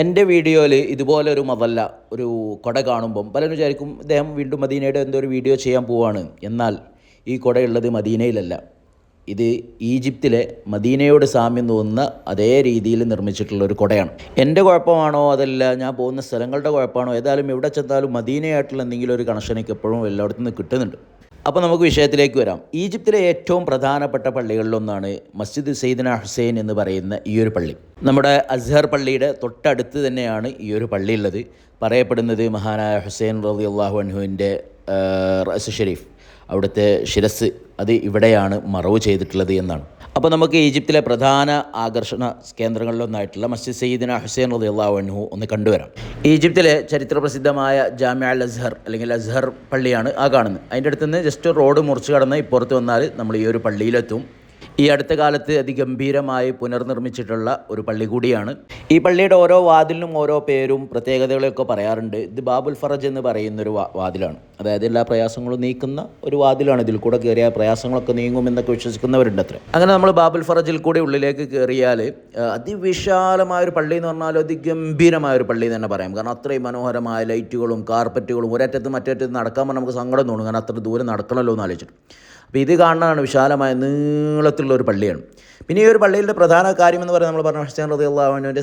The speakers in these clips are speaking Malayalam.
എന്റെ വീഡിയോയിൽ ഇതുപോലെ ഒരു മതല്ല ഒരു കൊട കാണുമ്പം പലരും വിചാരിക്കും ഇദ്ദേഹം വീണ്ടും മദീനയുടെ എന്തോ ഒരു വീഡിയോ ചെയ്യാൻ പോവാണ്. എന്നാൽ ഈ കൊടയുള്ളത് മദീനയിലല്ല. ഇത് ഈജിപ്തിലെ മദീനയോട് സാമ്യം തോന്നുന്ന അതേ രീതിയിൽ നിർമ്മിച്ചിട്ടുള്ള ഒരു കൊടയാണ്. എന്റെ കുഴപ്പമാണോ അതല്ല ഞാൻ പോകുന്ന സ്ഥലങ്ങളുടെ കുഴപ്പമാണോ ഏതായാലും എവിടെ ചെന്നാലും മദീനയായിട്ടുള്ള എന്തെങ്കിലും ഒരു കണക്ഷൻ എനിക്ക് എപ്പോഴും എല്ലായിടത്തുനിന്ന് കിട്ടുന്നുണ്ട്. അപ്പോൾ നമുക്ക് വിഷയത്തിലേക്ക് വരാം. ഈജിപ്തിലെ ഏറ്റവും പ്രധാനപ്പെട്ട പള്ളികളിലൊന്നാണ് മസ്ജിദ് സെയ്ദന ഹുസൈൻ എന്ന് പറയുന്ന ഈ ഒരു പള്ളി. നമ്മുടെ അസ്ഹർ പള്ളിയുടെ തൊട്ടടുത്ത് തന്നെയാണ് ഈ ഒരു പള്ളി ഉള്ളത്. പറയപ്പെടുന്നത് മഹാനായ ഹുസൈൻ റബി അള്ളാഹു അൻഹുവിന്റെ റസ് ഷെരീഫ്. അവിടുത്തെ ശിരസ് അത് ഇവിടെയാണ് മറവ് ചെയ്തിട്ടുള്ളത് എന്നാണ്. അപ്പോൾ നമുക്ക് ഈജിപ്തിലെ പ്രധാന ആകർഷണ കേന്ദ്രങ്ങളിലൊന്നായിട്ടുള്ള മസ്ജിദ് സയ്യിദിന ഹുസൈൻ റതി അള്ളാഹു ഒന്ന് കണ്ടുവരാം. ഈജിപ്തിലെ ചരിത്രപ്രസിദ്ധമായ ജാമ്യ അൽ അസ്ഹർ അല്ലെങ്കിൽ അസ്ഹർ പള്ളിയാണ് ആ കാണുന്നത്. അതിന്റെ അടുത്ത് നിന്ന് ജസ്റ്റ് റോഡ് മുറിച്ച് കടന്ന് ഇപ്പുറത്ത് വന്നാൽ നമ്മൾ ഈ ഒരു പള്ളിയിലെത്തും. ഈ അടുത്ത കാലത്ത് അതിഗംഭീരമായി പുനർനിർമ്മിച്ചിട്ടുള്ള ഒരു പള്ളി കൂടിയാണ്. ഈ പള്ളിയുടെ ഓരോ വാതിലിനും ഓരോ പേരും പ്രത്യേകതകളൊക്കെ പറയാറുണ്ട്. ഇത് ബാബുൽ ഫറജ് എന്ന് പറയുന്നൊരു വാതിലാണ്. അതായത് എല്ലാ പ്രയാസങ്ങളും നീക്കുന്ന ഒരു വാതിലാണ്. ഇതിൽ കൂടെ കയറിയ പ്രയാസങ്ങളൊക്കെ നീങ്ങുമെന്നൊക്കെ വിശ്വസിക്കുന്നവരുണ്ട് അത്ര. അങ്ങനെ നമ്മൾ ബാബുൽ ഫറജിൽ കൂടി ഉള്ളിലേക്ക് കയറിയാൽ അതിവിശാലമായ ഒരു പള്ളി എന്ന് പറഞ്ഞാൽ അതിഗംഭീരമായ ഒരു പള്ളി തന്നെ പറയാം. കാരണം അത്രയും മനോഹരമായ ലൈറ്റുകളും കാർപ്പറ്റുകളും ഒരറ്റത്ത് മറ്റേറ്റത്ത് നടക്കാൻ നമുക്ക് സങ്കടം തോന്നും. കാരണം അത്ര ദൂരം നടക്കണമല്ലോ എന്ന് ആലോചിച്ചിട്ട്. അപ്പോൾ ഇത് കാണാനാണ് വിശാലമായ ഒരു പള്ളിയാണ്. പിന്നെ ഈ ഒരു പള്ളിയിലെ പ്രധാന കാര്യം എന്ന് പറയുന്നത് നമ്മൾ പറഞ്ഞ ഹസ്സാൻ റതി അള്ളാഹുവിന്റെ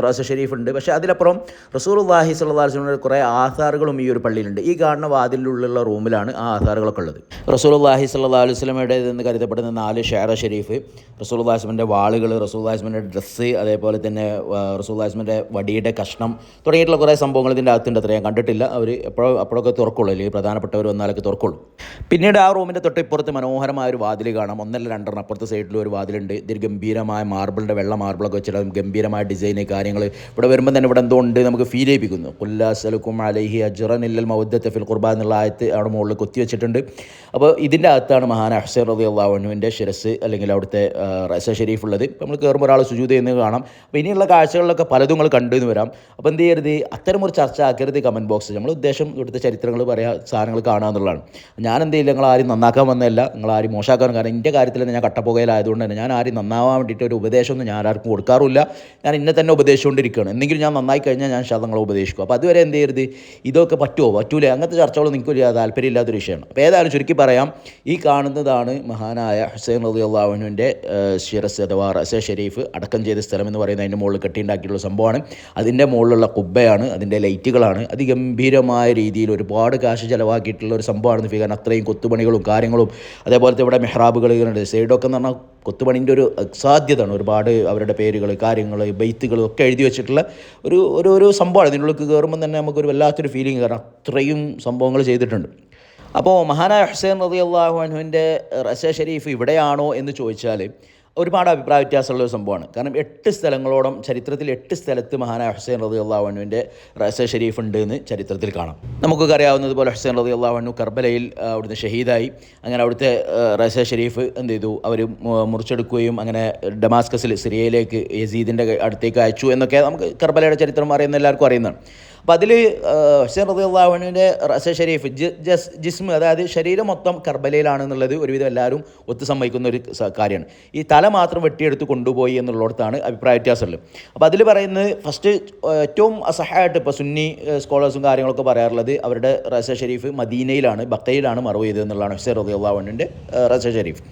റസ ഷെരീഫ് ഉണ്ട് പക്ഷേ അതിലപ്പുറം റസൂൽ അള്ളാഹി സ്വല്ലാസ്ലിന്റെ കുറേ ആധാറുകളും ഈ ഒരു പള്ളിയിലുണ്ട്. ഈ കാണുന്ന വാതിലുള്ള റൂമിലാണ് ആ ആധാറുകളൊക്കെ ഉള്ളത്. റസൂൽ അള്ളാഹി സല്ലാ അലൈഹി സ്വലമയുടെ എന്ന് കരുതപ്പെടുന്ന നാല് ഷെയറ ഷെരീഫ് റസൂൽ അള്ളാഹിസ്മിന്റെ വാളുകൾ റസൂൽ അള്ളാഹിസ്മിന്റെ ഡ്രസ്സ് അതേപോലെ തന്നെ റസൂൽ അള്ളാഹിസ്മിന്റെ വടിയുടെ കഷ്ണം തുടങ്ങിയിട്ടുള്ള കുറേ സംഭവങ്ങൾ ഇതിന്റെ അകത്തുണ്ട്. അത്ര ഞാൻ കണ്ടിട്ടില്ല. അവർ എപ്പോഴും അപ്പോഴൊക്കെ തുറക്കുള്ളൂ. അല്ലെങ്കിൽ പ്രധാനപ്പെട്ടവർ വന്നാലൊക്കെ തുറക്കുള്ളൂ. പിന്നീട് ആ റൂമിന്റെ തൊട്ടിപ്പുറത്ത് മനോഹരമായ ഒരു വാതിൽ കാണാം. ഒന്നല്ല രണ്ടെണ്ണം. അപ്പുറത്തെ സൈഡിലും ഒരു വാതിലുണ്ട്. ഇതിൽ ഗംഭീരമായ മാർബിളിന്റെ വെള്ള മാർബിളൊക്കെ വെച്ചിട്ട് ഗംഭീരമായ ഡിസൈന് കാര്യങ്ങൾ ഇവിടെ വരുമ്പോൾ തന്നെ ഇവിടെ എന്തോ ഉണ്ട് നമുക്ക് ഫീൽ ചെയ്യിപ്പിക്കുന്നു. ഉല്ലാസലക്കും അലഹി അജറൻ ഇല്ലൽ മൗദ്ദത്തെ ഫിൽ ഖുർബ എന്നുള്ള ആയത്ത് അവിടെ മുകളിൽ കൊത്തി വെച്ചിട്ടുണ്ട്. അപ്പോൾ ഇതിന്റെ അകത്താണ് മഹാൻ അഹ്സൻ റതി അള്ളാഹുവിന്റെ ശിരസ് അല്ലെങ്കിൽ അവിടുത്തെ റസ ഷെരീഫ് ഉള്ളത്. നമ്മൾ കയറുമ്പോൾ ഒരാൾ സുജൂത എന്ന് കാണാം. അപ്പോൾ ഇനിയുള്ള കാഴ്ചകളിലൊക്കെ പലതും നിങ്ങൾ കണ്ടു എന്ന് വരാം. അപ്പോൾ എന്ത് ചെയ്യരുത്? അത്തരം ഒരു ചർച്ച ആക്കരുത് കമന്റ് ബോക്സ് നമ്മൾ ഉദ്ദേശം ഇവിടുത്തെ ചരിത്രങ്ങൾ പറയാ സാധനങ്ങൾ കാണുക എന്നുള്ളതാണ് ഞാൻ എന്ത് ചെയ്യില്ല? നിങ്ങൾ ആരും നന്നാക്കാൻ വന്നതല്ല. നിങ്ങൾ ആരും മോശമാക്കാൻ കാരണം എന്റെ കാര്യത്തിൽ ഞാൻ കട്ടപ്പുകയിലായതുകൊണ്ട് തന്നെ ഞാൻ ആരും നന്നാവാൻ വേണ്ടിയിട്ട് ഒരു ഉപദേശമൊന്നും ഞാൻ ആർക്കും കൊടുക്കാറില്ല ഞാൻ ഇന്നെ തന്നെ ഉപദേശിച്ചുകൊണ്ടിരിക്കുകയാണ്. എന്തെങ്കിലും ഞാൻ നന്നായി കഴിഞ്ഞാൽ ഞാൻ ശതങ്ങളെ ഉപദേശിക്കും. അപ്പോൾ അതുവരെ എന്ത് ചെയ്യരുത്? ഇതൊക്കെ പറ്റുമോ? പറ്റൂലേ? അങ്ങനത്തെ ചർച്ചകൾ നിങ്ങൾക്ക് ഒരു താല്പര്യമില്ലാത്തൊരു വിഷയമാണ്. അപ്പോൾ ഏതായാലും ചുരുക്കി പറയാം. ഈ കാണുന്നതാണ് മഹാനായ ഹുസൈൻ റതി അള്ളാഹുവിന്റെ ശിറസ് അഥവാ റസ ഷെരീഫ് അടക്കം ചെയ്ത സ്ഥലം എന്ന് പറയുന്നത് അതിന്റെ മുകളിൽ കെട്ടിയുണ്ടാക്കിയിട്ടുള്ള സംഭവമാണ്. അതിന്റെ മുകളിലുള്ള കുബ്ബയാണ് അതിന്റെ ലൈറ്റുകളാണ്. അതിഗംഭീരമായ രീതിയിൽ ഒരുപാട് കാശ് ചിലവാക്കിയിട്ടുള്ള ഒരു സംഭവമാണ് ഫിഗാൻ അത്രയും കൊത്തുപണികളും കാര്യങ്ങളും അതേപോലത്തെ ഇവിടെ മെഹ്റാബുകൾ സൈഡൊക്കെ പറഞ്ഞാൽ കൊത്തുപണിന്റെ ഒരു സാധ്യതയാണ്. ഒരുപാട് അവരുടെ പേരുകൾ കാര്യങ്ങൾ ബെയ്ത്തുകൾ ഒക്കെ എഴുതി വെച്ചിട്ടുള്ള ഒരു ഒരു ഒരു സംഭവമാണ് ഇതിനുള്ളിൽ കയറുമ്പോൾ തന്നെ നമുക്കൊരു വല്ലാത്തൊരു ഫീലിംഗ് കാരണം അത്രയും സംഭവങ്ങൾ ചെയ്തിട്ടുണ്ട്. അപ്പോൾ മഹാനായ ഹുസൈൻ റതി അള്ളാഹുഹുവിന്റെ റസ ഷെരീഫ് ഇവിടെയാണോ എന്ന് ചോദിച്ചാൽ ഒരുപാട് അഭിപ്രായ വ്യത്യാസമുള്ള ഒരു സംഭവമാണ്. കാരണം എട്ട് സ്ഥലങ്ങളോളം ചരിത്രത്തിൽ എട്ട് സ്ഥലത്ത് മഹാനായ ഹുസൈൻ റതി അള്ളാഹുവിന്റെ റസ ഷെരീഫ് ഉണ്ട് എന്ന് ചരിത്രത്തിൽ കാണാം. നമുക്കൊക്കെ അറിയാവുന്നതുപോലെ ഹുസൈൻ റതി അള്ളാഹുനു കർബലയിൽ അവിടുന്ന് ഷഹീദായി. അങ്ങനെ അവിടുത്തെ റസ ഷെരീഫ് എന്ത് ചെയ്തു? അവർ മുറിച്ചെടുക്കുകയും അങ്ങനെ ഡമാസ്കസിൽ സിറിയയിലേക്ക് യസീദിന്റെ അടുത്തേക്ക് അയച്ചു എന്നൊക്കെ നമുക്ക് കർബലയുടെ ചരിത്രം അറിയുന്ന എല്ലാവർക്കും അറിയുന്നതാണ്. അപ്പോൾ അതിൽ ഹുസൈൻ റതി അള്ളാഹുവിന്റെ റസ ഷരീഫ് ജസ് ജിസ്മ് അതായത് ശരീരം മൊത്തം കർബലയിലാണ് എന്നുള്ളത് ഒരുവിധം എല്ലാവരും ഒത്തു സമ്മതിക്കുന്ന ഒരു കാര്യമാണ്. ഈ തല മാത്രം വെട്ടിയെടുത്ത് കൊണ്ടുപോയി എന്നുള്ളിടത്താണ് അഭിപ്രായ വ്യത്യാസമുള്ളത്. അപ്പോൾ അതിൽ പറയുന്നത് ഫസ്റ്റ് ഏറ്റവും അസഹായമായിട്ട് ഇപ്പോൾ സുന്നി സ്കോളേഴ്സും കാര്യങ്ങളൊക്കെ പറയാറുള്ളത് അവരുടെ റസ ഷരീഫ് മദീനയിലാണ് ബക്കയിലാണ് മറവ് ചെയ്തത് എന്നുള്ളതാണ് ഹുസൈൻ റതി അള്ളാഹുവിന്റെ റസ ഷരീഫ്.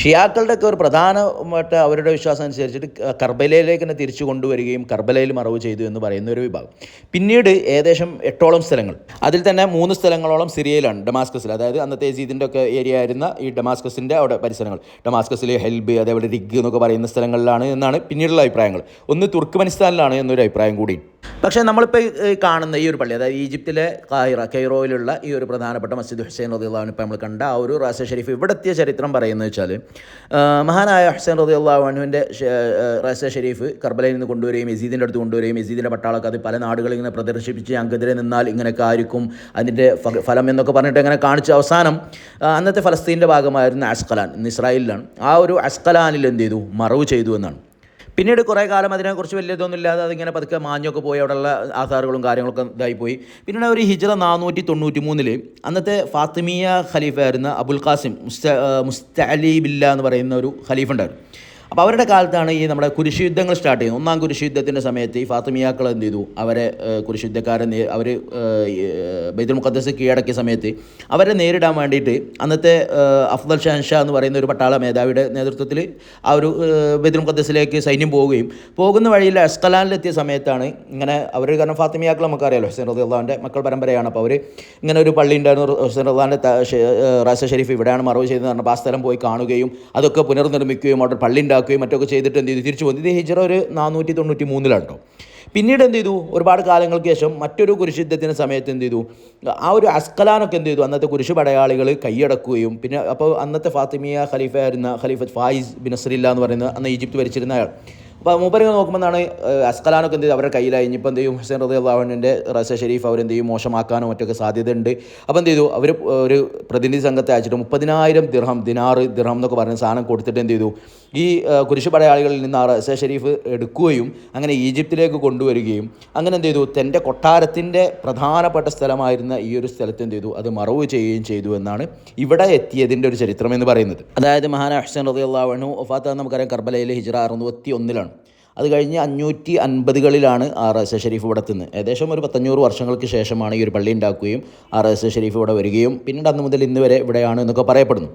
ഷിയാക്കളുടെയൊക്കെ ഒരു പ്രധാനമായിട്ട് അവരുടെ വിശ്വാസം അനുസരിച്ചിട്ട് കർബലയിലേക്ക് തന്നെ തിരിച്ചു കൊണ്ടുവരികയും കർബലയിൽ മറവ് ചെയ്തു എന്ന് പറയുന്ന ഒരു വിഭാഗം. പിന്നീട് ഏകദേശം എട്ടോളം സ്ഥലങ്ങൾ. അതിൽ തന്നെ മൂന്ന് സ്ഥലങ്ങളോളം സിറിയയിലാണ് ഡമാസ്കസിൽ. അതായത് അന്നത്തെ യസീദിന്റെ ഒക്കെ ഏരിയ ആയിരുന്ന ഈ ഡമാസ്കസിന്റെ അവിടെ പരിസരങ്ങൾ. ഡമാസ്കസിലെ ഹെൽബ് അതേപോലെ റിഗ് എന്നൊക്കെ പറയുന്ന സ്ഥലങ്ങളിലാണ് എന്നാണ് പിന്നീടുള്ള അഭിപ്രായങ്ങൾ. ഒന്ന് തുർക്ക്മനിസ്ഥാനിലാണ് എന്നൊരു അഭിപ്രായം കൂടി. പക്ഷേ നമ്മളിപ്പോൾ കാണുന്ന ഈ ഒരു പള്ളി അതായത് ഈജിപ്തിലെ കായിറ കൈറോയിലുള്ള ഈ ഒരു പ്രധാനപ്പെട്ട മസ്ജിദ് ഹുസൈൻ റദിയുള്ളാഹുവിന് ഇപ്പോൾ നമ്മൾ കണ്ട ആ ഒരു റാസ ഷെരീഫ് ഇവിടെ എത്തിയ ചരിത്രം പറയുന്നത് വെച്ചാൽ മഹാനായ ഹുസൈൻ റദിയുള്ളാഹുവിന്റെ റാസ ഷെരീഫ് കർബലയിൽ നിന്ന് കൊണ്ടുവരികയും മസീദിന്റെ അടുത്ത് കൊണ്ടുവരികയും മസീദിന്റെ പട്ടാളൊക്കെ അത് പല നാടുകളിൽ ഇങ്ങനെ പ്രദർശിപ്പിച്ച് ഞങ്ങൾക്കെതിരെ നിന്നാൽ ഇങ്ങനെയൊക്കെ ആയിരിക്കും അതിന്റെ ഫലം എന്നൊക്കെ പറഞ്ഞിട്ട് അങ്ങനെ കാണിച്ച അവസാനം അന്നത്തെ ഫലസ്തീന്റെ ഭാഗമായിരുന്ന അസ്കലാൻ ഇന്ന് ഇസ്രായേലിലാണ്. ആ ഒരു അസ്കലാനിൽ എന്ത് ചെയ്തു? മറവ് ചെയ്തു എന്നാണ്. പിന്നീട് കുറേ കാലം അതിനെക്കുറിച്ച് വലിയ ഇതൊന്നും ഇല്ലാതെ അതിങ്ങനെ പതുക്കെ മാഞ്ഞൊക്കെ പോയി അവിടെയുള്ള ആധാറുകളും കാര്യങ്ങളൊക്കെ ഇതായിപ്പോയി. പിന്നീട് ഒരു ഹിജറ നാനൂറ്റി തൊണ്ണൂറ്റി മൂന്നിൽ അന്നത്തെ ഫാത്തിമിയ ഖലീഫ ആയിരുന്ന അബുൽ ഖാസിം മുസ്ത മുസ്തലി ബില്ല എന്ന് പറയുന്ന ഒരു ഖലീഫ് ഉണ്ടായിരുന്നു. അപ്പോൾ അവരുടെ കാലത്താണ് ഈ നമ്മുടെ കുരിശുയുദ്ധങ്ങൾ സ്റ്റാർട്ട് ചെയ്യുന്നത്. ഒന്നാം കുരിശ് യുദ്ധത്തിന്റെ സമയത്ത് ഈ ഫാത്തിമിയാക്കൾ എന്ത് ചെയ്തു? അവരെ കുരിശുദ്ധക്കാരെ അവർ ബൈദുൽ മുഖദ്ദസ് കീഴടക്കിയ സമയത്ത് അവരെ നേരിടാൻ വേണ്ടിയിട്ട് അന്നത്തെ അഫ്ദൽ ഷാൻഷാ എന്ന് പറയുന്ന ഒരു പട്ടാള മേധാവിയുടെ നേതൃത്വത്തിൽ ആ ഒരു ബൈദുൽ മുഖദ്ദസിലേക്ക് സൈന്യം പോവുകയും പോകുന്ന വഴിയിൽ അസ്കലാനിലെത്തിയ സമയത്താണ് ഇങ്ങനെ അവർ കാരണം ഫാത്തിമിയാക്കൾ നമുക്കറിയാലോ ഹുസൈൻ റദ്ദാന്റെ മക്കൾ പരമ്പരയാണ്. അപ്പോൾ അവർ ഇങ്ങനെ ഒരു പള്ളി ഉണ്ടായിരുന്നു. ഹുസൈൻ റദ്ദാന്റെ റാസ ഷെരീഫ് ഇവിടെയാണ് മറവ് ചെയ്തതെന്ന് പറഞ്ഞപ്പോൾ ആ സ്ഥലം പോയി കാണുകയും അതൊക്കെ പുനർനിർമ്മിക്കുകയും അവിടെ പള്ളി ഉണ്ടാക്കുകയും മറ്റൊക്കെ ചെയ്തിട്ട് എന്ത് ചെയ്തു? തിരിച്ചു പോകുന്നു ഇത് ഹിജറ ഒരു നാനൂറ്റി തൊണ്ണൂറ്റി മൂന്നിലാണ് കേട്ടോ പിന്നീട് എന്ത് ചെയ്തു? ഒരുപാട് കാലങ്ങൾക്ക് ശേഷം മറ്റൊരു കുരിശുദ്ധത്തിന്റെ സമയത്ത് എന്ത് ചെയ്തു? ആ ഒരു അസ്കലാനൊക്കെ എന്ത് ചെയ്തു? അന്നത്തെ കുരിശ് പടയാളികൾ കൈയടക്കുകയും പിന്നെ അപ്പോൾ അന്നത്തെ ഫാത്തിമിയ ഖലീഫ ആയിരുന്ന ഖലീഫ ഫായിസ് ബിൻ നസറില്ല എന്ന് പറയുന്ന അന്ന് ഈജിപ്ത് ഭരിച്ചിരുന്ന ആൾ. അപ്പോൾ മൂപ്പരിങ്ങനെ ഏഹ്, അസ്കലാനൊക്കെ എന്ത് ചെയ്തു? അവരുടെ കയ്യിലായി ഇനിയിപ്പോൾ എന്ത് ചെയ്യും? ഹുസൈൻ റതി അള്ളാഹുവിന്റെ റസ ഷെരീഫ് അവരെന്ത് ചെയ്യും? മോശമാക്കാനോ മറ്റൊക്കെ സാധ്യതയുണ്ട്. അപ്പോൾ എന്ത് ചെയ്തു? അവർ ഒരു പ്രതിനിധി സംഘത്തെ അയച്ചിട്ട് മുപ്പതിനായിരം ദിർഹം ദിനാറ് ദിർഹം എന്നൊക്കെ പറഞ്ഞ സാധനം കൊടുത്തിട്ട് എന്ത് ചെയ്തു? ഈ കുരിശ് പടയാളികളിൽ നിന്ന് റസ ഷെരീഫ് എടുക്കുകയും അങ്ങനെ ഈജിപ്തിലേക്ക് കൊണ്ടുവരികയും അങ്ങനെ എന്ത് ചെയ്തു? തന്റെ കൊട്ടാരത്തിന്റെ പ്രധാനപ്പെട്ട സ്ഥലമായിരുന്ന ഈ ഒരു സ്ഥലത്ത് എന്ത് ചെയ്തു? അത് മറവ് ചെയ്യുകയും ചെയ്തു എന്നാണ് ഇവിടെ എത്തിയതിന്റെ ഒരു ചരിത്രം എന്ന് പറയുന്നത്. അതായത് മഹാന ഹുസൈൻ റതി ഒഫാത്ത നമുക്കറിയാം. കർബലയിൽ ഹിജ്റ അറുന്നൂറ്റി ഒന്നിലാണ് അത് കഴിഞ്ഞ് അഞ്ഞൂറ്റി അൻപതുകളിലാണ് ആർ എസ് ഷെരീഫ് ഇവിടെ എത്തുന്നത്. ഏകദേശം ഒരു പത്തഞ്ഞൂറ് വർഷങ്ങൾക്ക് ശേഷമാണ് ഈ ഒരു പള്ളി ഉണ്ടാക്കുകയും ആർ എസ് ഷെരീഫ് ഇവിടെ വരികയും പിന്നീട് അന്ന് മുതൽ ഇന്ന് വരെ ഇവിടെയാണ് എന്നൊക്കെ പറയപ്പെടുന്നു.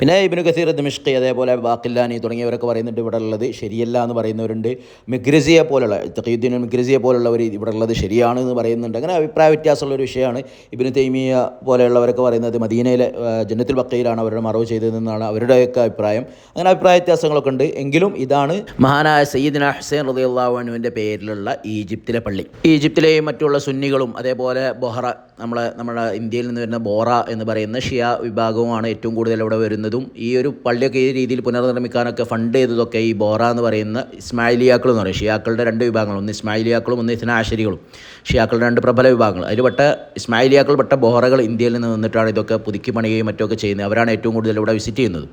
പിന്നെ ഇബിനു കസീർ ദിമിഷ്കി അതേപോലെ ബാക്കില്ലാനി തുടങ്ങിയവരൊക്കെ പറയുന്നുണ്ട് ഇവിടെ ഉള്ളത് ശരിയല്ല എന്ന് പറയുന്നവരുണ്ട്. മിഗ്രസിയെ പോലുള്ള തഖീദ്ദീൻ മിഗ്രസിയെ പോലുള്ളവർ ഇവിടെ ഉള്ളത് ശരിയാണ് എന്ന് പറയുന്നുണ്ട്. അങ്ങനെ അഭിപ്രായ വ്യത്യാസമുള്ള ഒരു വിഷയമാണ് ഇബിന് തൈമിയ പോലെയുള്ളവരൊക്കെ പറയുന്നത്. മദീനയിലെ ജന്നത്തിൽ ബക്കയിലാണ് അവരുടെ മറവ് ചെയ്തതെന്നാണ് അവരുടെയൊക്കെ അഭിപ്രായം. അങ്ങനെ അഭിപ്രായ വ്യത്യാസങ്ങളൊക്കെ ഉണ്ട്. എങ്കിലും ഇതാണ് മഹാനായ സയ്യിദിന ഹുസൈൻ റളിയല്ലാഹുവിന്റെ പേരിലുള്ള ഈജിപ്തിലെ പള്ളി. ഈജിപ്തിലെയും മറ്റുള്ള സുന്നികളും അതേപോലെ ബൊഹറ നമ്മളെ നമ്മുടെ ഇന്ത്യയിൽ നിന്ന് വരുന്ന ബോറ എന്ന് പറയുന്ന ഷിയ വിഭാഗവുമാണ് ഏറ്റവും കൂടുതൽ ഇവിടെ വരുന്നതും ഈ ഒരു പള്ളിയൊക്കെ ഈ രീതിയിൽ പുനർനിർമ്മിക്കാനൊക്കെ ഫണ്ട് ചെയ്തതൊക്കെ ഈ ബോറ എന്ന് പറയുന്ന ഇസ്മായിലിയാക്കൾ എന്ന് പറയും. ഷിയാക്കളുടെ രണ്ട് വിഭാഗങ്ങൾ ഒന്ന് ഇസ്മായിലിയാക്കളും ഒന്ന് ഇസ്നാശരികളും. ഷിയാക്കളുടെ രണ്ട് പ്രബല വിഭാഗങ്ങൾ. അതിൽ പെട്ട ഇസ്മായിലിയാക്കൾ പെട്ട ബോറകൾ ഇന്ത്യയിൽ നിന്ന് നിന്നിട്ടാണ് ഇതൊക്കെ പുതുക്കി പണിയുകയും മറ്റൊക്കെ ചെയ്യുന്നത്. അവരാണ് ഏറ്റവും കൂടുതൽ ഇവിടെ വിസിറ്റ് ചെയ്യുന്നത്.